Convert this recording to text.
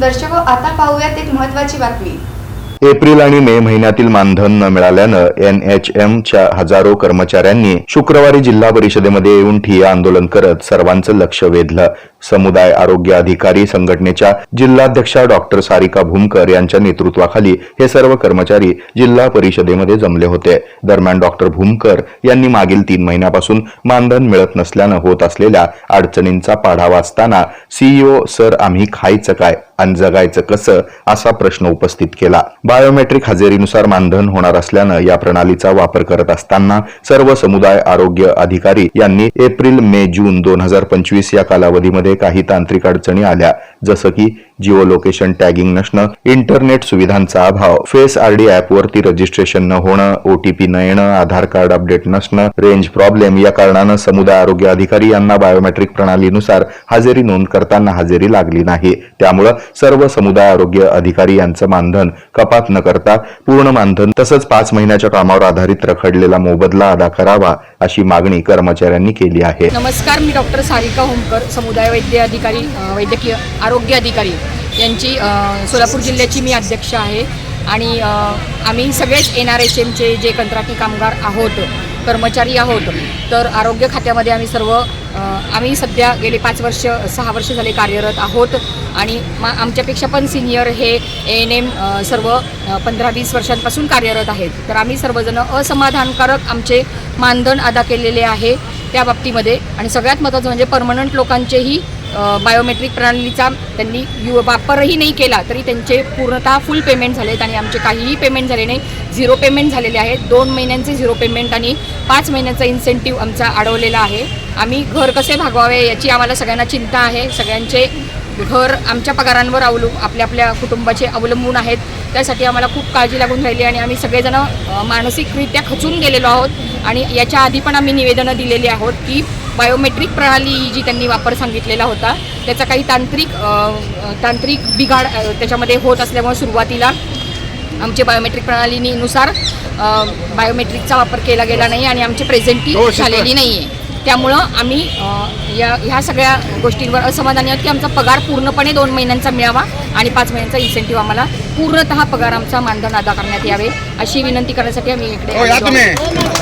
दर्शको हो, आता पाहूयात एक महत्वाची बातमी. एप्रिल आणि मे महिन्यातील मानधन न मिळाल्यानं एन एच च्या हजारो कर्मचाऱ्यांनी शुक्रवारी जिल्हा परिषदेमध्ये येऊन ठिय्या आंदोलन करत सर्वांचं लक्ष वेधलं. समुदाय आरोग्य अधिकारी संघटनेच्या जिल्हाध्यक्षा डॉक्टर सारिका भूमकर यांच्या नेतृत्वाखाली हे सर्व कर्मचारी जिल्हा परिषदेमध्ये जमले होते. दरम्यान डॉक्टर भूमकर यांनी मागील तीन महिन्यापासून मानधन मिळत नसल्यानं होत असलेल्या अडचणींचा पाढा वाचताना सीईओ सर आम्ही खायचं काय? आणि जगायचं कसं असा प्रश्न उपस्थित केला. बायोमेट्रिक हजेरीनुसार मानधन होणार असल्यानं या प्रणालीचा वापर करत असताना सर्व समुदाय आरोग्य अधिकारी यांनी एप्रिल मे जून दोन हजार पंचवीस या कालावधीमध्ये काही तांत्रिक अडचणी आल्या. जसं की जिओ लोकेशन टॅगिंग नसणं इंटरनेट सुविधांचा अभाव फेस आरडी ॲपवरती रजिस्ट्रेशन न होणं ओटीपी न येणं आधार कार्ड अपडेट नसणं रेंज प्रॉब्लेम या कारणानं समुदाय आरोग्य अधिकारी यांना बायोमेट्रिक प्रणालीनुसार हजेरी नोंद करताना हजेरी लागली नाही. त्यामुळं सर्व समुदाय आरोग्य अधिकारी यांचं मानधन कपात न करता पूर्ण मानधन तसंच पाच महिन्याच्या कामावर आधारित रखडलेला मोबदला अदा करावा अशी मागणी कर्मचाऱ्यांनी केली आहे. नमस्कार मी डॉक्टर सारिका होमकर समुदाय वैद्य अधिकारी वैद्यकीय आरोग्य अधिकारी. यांची सोलापूर जिल्ह्याची मी अध्यक्ष आहे. आणि आम्ही सगळेच एन आर एच एमचे जे कंत्राटी कामगार आहोत कर्मचारी आहोत तर आरोग्य खात्यामध्ये आम्ही सर्व आम्ही सध्या गेले पाच वर्ष सहा वर्ष झाले कार्यरत आहोत. आणि मा आमच्यापेक्षा पण सिनियर हे ए एन एम सर्व पंधरा वीस वर्षांपासून कार्यरत आहेत. तर आम्ही सर्वजण असमाधानकारक आमचे मानधन अदा केलेले आहे त्या बाबतीमध्ये. आणि सगळ्यात महत्त्वाचं म्हणजे परमनंट लोकांचेही बायोमेट्रिक प्रणालीचा त्यांनी यु वापरही नाही केला तरी त्यांचे पूर्णतः फुल पेमेंट झालेत आणि आमचे काहीही पेमेंट झाले नाही. झिरो पेमेंट झालेले आहेत. दोन महिन्यांचे झिरो पेमेंट आणि पाच महिन्याचा इन्सेंटिव्ह आमचा अडवलेला आहे. आम्ही घर कसे भागवावे याची आम्हाला सगळ्यांना चिंता आहे. सगळ्यांचे घर आमच्या पगारांवर अवलंब आपल्या आपल्या कुटुंबाचे अवलंबून आहेत. त्यासाठी आम्हाला खूप काळजी लागून राहिली आणि आम्ही सगळेजण मानसिकरित्या खचून गेलेलो आहोत. आणि याच्या आधी पण आम्ही निवेदनं दिलेली आहोत की बायोमेट्रिक प्रणाली जी त्यांनी वापर सांगितलेला होता त्याचा काही तांत्रिक तांत्रिक बिघाड त्याच्यामध्ये होत असल्यामुळे सुरुवातीला आमचे बायोमेट्रिक प्रणालीनुसार बायोमेट्रिकचा वापर केला गेला नाही आणि आमची प्रेझेंटी झालेली नाही आहे त्यामुळं आम्ही या ह्या सगळ्या गोष्टींवर असमाधानी आहोत की आमचा पगार पूर्णपणे दोन महिन्यांचा मिळावा आणि पाच महिन्यांचा इन्सेंटिव्ह आम्हाला पूर्णतः पगार आमचा मानधन अदा करण्यात यावे अशी विनंती करण्यासाठी आम्ही इकडे आहोत.